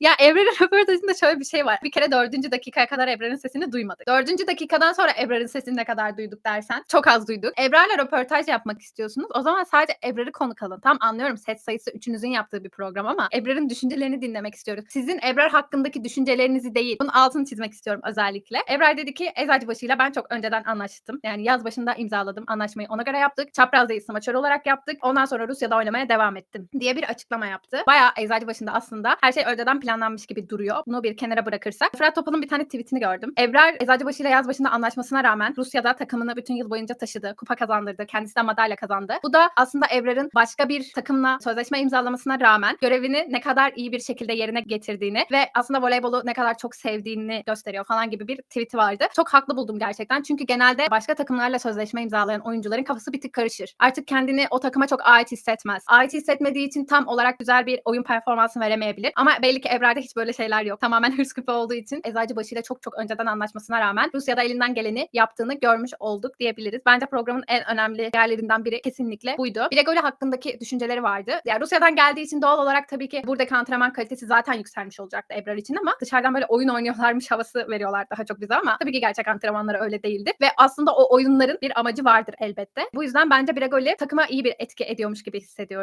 Ya Ebrar'ın röportajında şöyle bir şey var. Bir kere dördüncü dakikaya kadar Ebrar'ın sesini duymadık. Dördüncü dakikadan sonra Ebrar'ın sesini ne kadar duyduk dersen çok az duyduk. Ebrar'la röportaj yapmak istiyorsunuz. O zaman sadece Ebrar'ı konuk alın. Tam anlıyorum set sayısı üçünüzün yaptığı bir program ama Ebrar'ın düşüncelerini dinlemek istiyoruz. Sizin Ebrar hakkındaki düşüncelerinizi değil. Bunun altını çizmek istiyorum özellikle. Ebrar dedi ki Eczacıbaşı'yla ben çok önceden anlaştım. Yani yaz başında imzaladım. Anlaşmayı ona göre yaptık. Çapraz'da smaçör olarak yaptık. Ondan sonra Rusya'da oynamaya devam ettim diye bir açıklama yaptı. Bayağı Eczacıbaşı'nda aslında her şey önceden planlanmış gibi duruyor. Bunu bir kenara bırakırsak. Fırat Topal'ın bir tane tweetini gördüm. Ebrar Eczacıbaşı ile yaz başında anlaşmasına rağmen Rusya'da takımını bütün yıl boyunca taşıdı. Kupa kazandırdı. Kendisi de madalya kazandı. Bu da aslında Ebrar'ın başka bir takımla sözleşme imzalamasına rağmen görevini ne kadar iyi bir şekilde yerine getirdiğini ve aslında voleybolu ne kadar çok sevdiğini gösteriyor falan gibi bir tweet'i vardı. Çok haklı buldum gerçekten. Çünkü genelde başka takımlarla sözleşme imzalayan oyuncuların kafası bir tık karışır. Artık kendini o takıma çok ait hissetmez. Ait hissetmediği için tam olarak güzel bir oyun performansı veremeyebilir. Ama belli ki Ebrar'da hiç böyle şeyler yok. Tamamen hırs küpe olduğu için Eczacıbaşı ile çok çok önceden anlaşmasına rağmen Rusya'da elinden geleni yaptığını görmüş olduk diyebiliriz. Bence programın en önemli yerlerinden biri kesinlikle buydu. Biregoli hakkındaki düşünceleri vardı. Yani Rusya'dan geldiği için doğal olarak tabii ki buradaki antrenman kalitesi zaten yükselmiş olacaktı Ebrar için ama dışarıdan böyle oyun oynuyorlarmış havası veriyorlar daha çok bize ama tabii ki gerçek antrenmanları öyle değildir. Ve aslında o oyunların bir amacı vardır elbette. Bu yüzden bence Biregoli takıma iyi bir etki ediyormuş gibi hissediyorum.